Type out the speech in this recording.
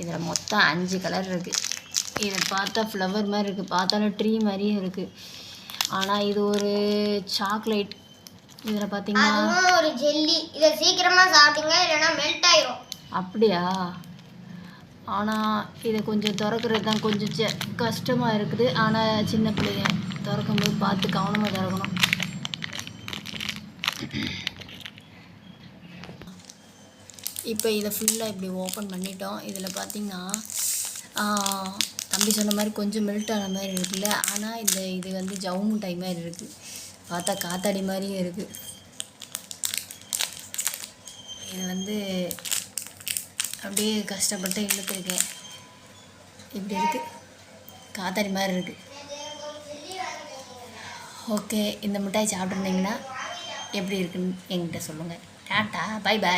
இதில் மொத்தம் அஞ்சு கலர் இருக்குது இதை பார்த்தா ஃப்ளவர் மாதிரி இருக்குது பார்த்தாலும் ட்ரீ மாதிரியும் இருக்குது ஆனால் இது ஒரு சாக்லேட் இதில் பார்த்தீங்கன்னா ஒரு ஜெல்லி இதை சீக்கிரமா சாப்பிடுங்க இல்லைன்னா மெல்ட் ஆயிரும். அப்படியா? ஆனால் இதை கொஞ்சம் திறக்கிறது தான் கொஞ்சம் செ கஷ்டமாக இருக்குது. ஆனால் சின்ன பிள்ளைங்க திறக்கும்போது பார்த்து கவனமாக திறக்கணும். இப்போ இதை ஃபுல்லாக இப்படி ஓப்பன் பண்ணிட்டோம். இதில் பார்த்தீங்கன்னா தம்பி சொன்ன மாதிரி கொஞ்சம் மெல்ட் ஆன மாதிரி இருக்குல்ல? ஆனால் இந்த இது வந்து ஜவு மிட்டாய் மாதிரி இருக்குது பார்த்தா காத்தாடி மாதிரியும் இருக்குது இது வந்து அப்படியே கஷ்டப்பட்டு இழுத்துருக்கேன். இப்படி இருக்குது காத்தாடி மாதிரி இருக்குது ஓகே இந்த மிட்டாய் சாப்பிட்ருந்தீங்கன்னா எப்படி இருக்குன்னு என்கிட்ட சொல்லுங்கள் டாட்டா பை பை